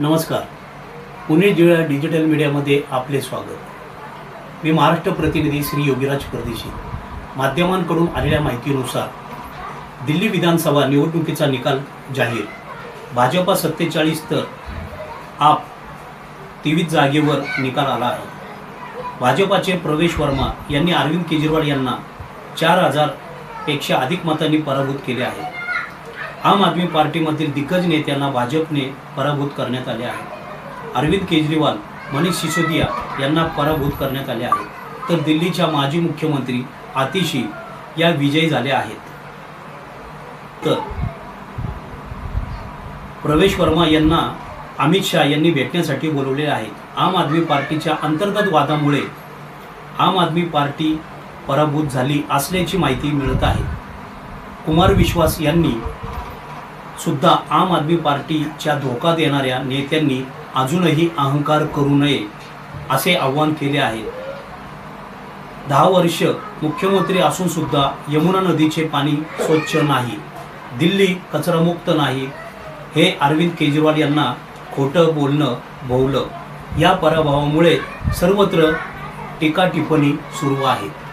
नमस्कार. पुणे जिल्हा डिजिटल मीडियामध्ये आपले स्वागत. मी महाराष्ट्र प्रतिनिधी श्री योगीराज परदेशी. माध्यमांकडून आलेल्या माहितीनुसार दिल्ली विधानसभा निवडणुकीचा निकाल जाहीर. भाजपा सत्तेचाळीस तर आप तेवीस जागेवर निकाल आला आहे. भाजपाचे प्रवेश वर्मा यांनी अरविंद केजरीवाल यांना चार हजारपेक्षा अधिक मतांनी पराभूत केले आहे. आम आदमी पार्टीमधील दिग्गज नेत्यांना भाजपने पराभूत करण्यात आले आहे. अरविंद केजरीवाल मनीष सिसोदिया यांना पराभूत करण्यात आले आहे. तर दिल्लीच्या माजी मुख्यमंत्री आतिशी या विजयी झाल्या आहेत. तर प्रवेश वर्मा यांना अमित शहा यांनी भेटण्यासाठी बोलवले आहे. आम आदमी पार्टीच्या अंतर्गत वादामुळे आम आदमी पार्टी पराभूत झाली असल्याची माहिती मिळत आहे. कुमार विश्वास यांनी सुद्धा आम आदमी पार्टीच्या धोका देणाऱ्या नेत्यांनी अजूनही अहंकार करू नये असे आवाहन केले आहे. दहा वर्ष मुख्यमंत्री असून सुद्धा यमुना नदीचे पाणी स्वच्छ नाही दिल्ली कचरामुक्त नाही हे अरविंद केजरीवाल यांना खोटं बोलणं भोवलं. या पराभवामुळे सर्वत्र टीका टिप्पणी सुरू आहेत.